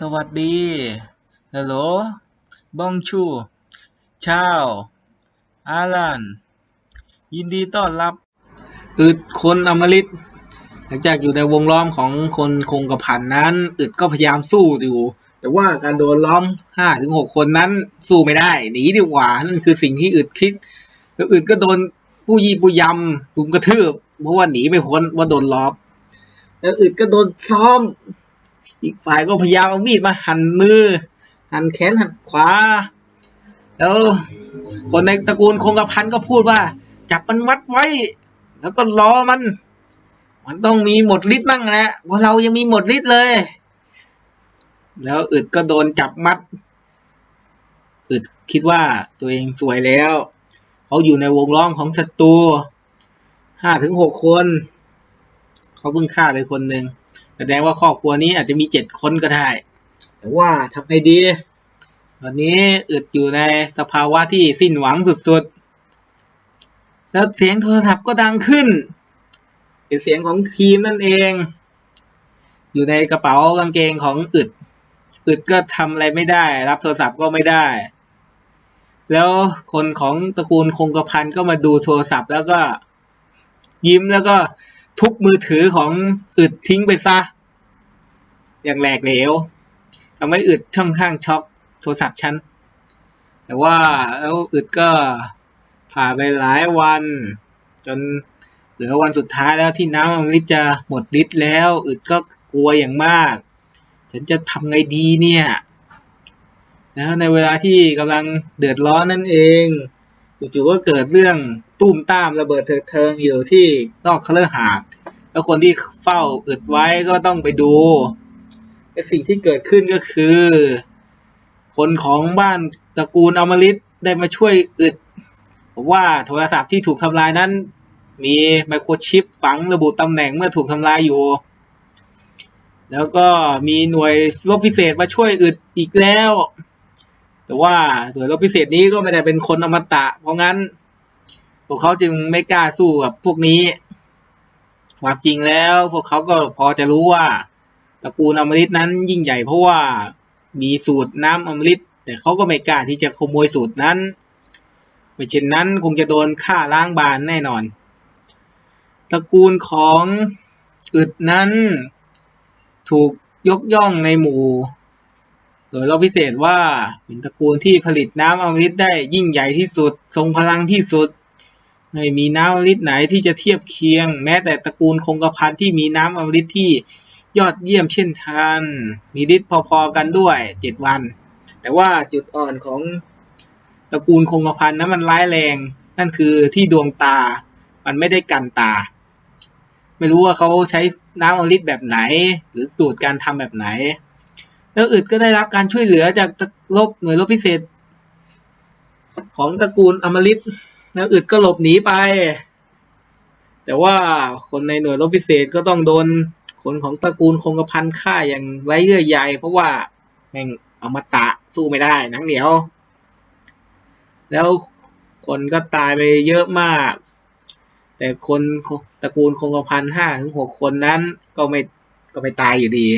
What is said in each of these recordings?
สวัสดีฮัลโหลบองชูชาวอาลันยินดีต้อนรับ อึดคนอมฤตหลังจากอยู่ในวงล้อมของคนคงกระพันนั้น อึดก็พยายามสู้อยู่ แต่ว่าการโดนล้อมห้าถึงหกคนนั้นสู้ไม่ได้หนีดีกว่านั่นคือสิ่งที่อึดคิดแล้วอึดก็โดนผู้ยี่ผู้ยำรุมกระทืบเพราะว่าหนีไม่พ้นว่าโดนล้อมแล้วอึดก็โดนซ้อม อีกฝ่ายก็พยายามเอามีดมาหั่นมือ หั่นแขนหั่นขวา แล้วคนในตระกูลคงกระพันก็พูดว่า จับมันวัดไว้ แล้วก็รอมัน มันต้องมีหมดฤทธิ์บ้างแหละว่าเรายังมีหมดฤทธิ์เลย แล้วอึดก็โดนจับมัดอึดคิดว่าตัวเองสวยแล้ว เขาอยู่ในวงล้อมของศัตรูห้าถึงหกคน เขาเพิ่งฆ่าไปคนหนึ่ง แสดงว่าครอบครัวนี้อาจจะมีเจ็ดคนก็ได้ แต่ว่าทำไงดี ตอนนี้อึดอยู่ในสภาวะที่สิ้นหวังสุดๆ แล้วเสียงโทรศัพท์ก็ดังขึ้นเป็นเสียงของครีมนั่นเอง อยู่ในกระเป๋ากางเกงของอึด อึดก็ทำอะไรไม่ได้ รับโทรศัพท์ก็ไม่ได้ แล้วคนของตระกูลคงกระพันก็มาดูโทรศัพท์แล้วก็ยิ้มแล้วก็ ทุบมือถือของอึดทิ้งไปซะ อย่างแหลกเหลวทำให้อึดช่องข้างช็อกโทรศัพท์ฉัน แต่ว่าแล้วอึดก็ผ่านไปหลายวัน จนเหลือวันสุดท้ายแล้วที่น้ำมันจะหมดฤทธิ์แล้ว อึดก็กลัวอย่างมาก ฉันจะทำไงดีเนี่ย แล้วในเวลาที่กำลังเดือดร้อนนั่นเอง จู่ๆก็เกิดเรื่องตุ้มตามระเบิดเถิดเทิงอยู่ที่นอกเครือหาดแล้วคนที่เฝ้าอึดไว้ก็ต้องไปดูแต่สิ่งที่เกิดขึ้นก็คือ คนของบ้านตระกูลอมฤตได้มาช่วยอึดว่าโทรศัพท์ที่ถูกทำลายนั้น มีไมโครชิปฝังระบุตำแหน่งเมื่อถูกทำลายอยู่ แล้วก็มีหน่วยรบพิเศษมาช่วยอึดอีกแล้ว แต่ว่าหน่วยรบพิเศษนี้ก็ไม่ได้เป็นคนอมตะ เพราะงั้น พวกเขาจึงไม่กล้าสู้กับพวกนี้ความจริงแล้วพวกเขาก็พอจะรู้ว่าตระกูลอมฤตนั้นยิ่งใหญ่เพราะว่ามีสูตรน้ำอมฤตแต่เขาก็ไม่กล้าที่จะขโมยสูตรนั้นไม่เช่นนั้นคงจะโดนฆ่าล้างบานแน่นอน ตระกูลของอึดนั้น ถูกยกย่องในหมู่ โดยเราพิเศษว่าเป็นตระกูลที่ผลิตน้ำอมฤตได้ยิ่งใหญ่ที่สุด ทรงพลังที่สุด ไม่มีน้ำอมฤตไหนที่จะเทียบเคียง แม้แต่ตระกูลคงกระพันที่มีน้ำอมฤตที่ยอดเยี่ยมเช่นกันมีฤทธิ์พอๆกันด้วยเจ็ดวัน แต่ว่าจุดอ่อนของตระกูลคงกระพันนั้นมันร้ายแรง นั่นคือที่ดวงตา มันไม่ได้กันตา ไม่รู้ว่าเขาใช้น้ำอมฤตแบบไหน หรือสูตรการทำแบบไหน แล้วอึดก็ได้รับการช่วยเหลือจากตะลบหน่วยรบพิเศษ ของตระกูลอมฤตแล้วอึดก็หลบหนีไป แต่ว่าคนในหน่วยรบพิเศษก็ต้องโดนคนของตระกูลคงกระพันฆ่าอย่างไร้เยื่อใยเพราะว่าแม่งอมตะสู้ไม่ได้นังเหนียว แล้วคนก็ตายไปเยอะมาก แต่คนตระกูลคงกระพันห้าถึงหกคนนั้นก็ไม่ก็ไม่ตายอยู่ดี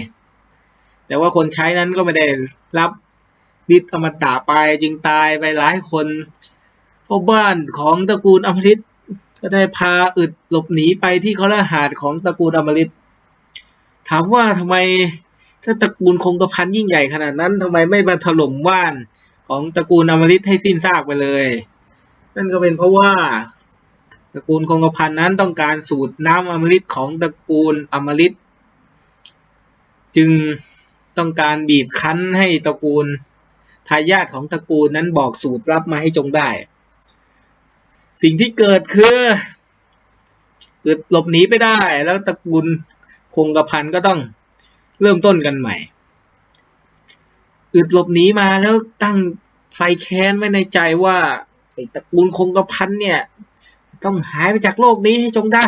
แต่ว่าคนใช้นั้นก็ไม่ได้รับฤทธิ์อมตะไปจึงตายไปหลายคนพราะบ้านของตระกูลอมฤตก็ได้พาอึดหลบหนีไปที่เขาละหาดของตระกูลอมฤตถามว่าทำไมถ้าตระกูลคงกระพันยิ่งใหญ่ขนาดนั้นทำไมไม่มาถล่มบ้านของตระกูลอมฤตให้สิ้นซากไปเลย นั่นก็เป็นเพราะว่าตระกูลคงกระพันนั้นต้องการสูตรน้ำอมฤตของตระกูลอมฤตจึง ต้องการบีบคั้นให้ตระกูลทายาทของตระกูลนั้นบอกสูตรลับมาให้จงได้ สิ่งที่เกิดคืออึดหลบหนีไปได้แล้วตระกูลคงกระพันก็ต้องเริ่มต้นกันใหม่ อึดหลบหนีมาแล้วตั้งไฟแค้นไว้ในใจว่าไอ้ตระกูลคงกระพันเนี่ย ต้องหายไปจากโลกนี้ให้จงได้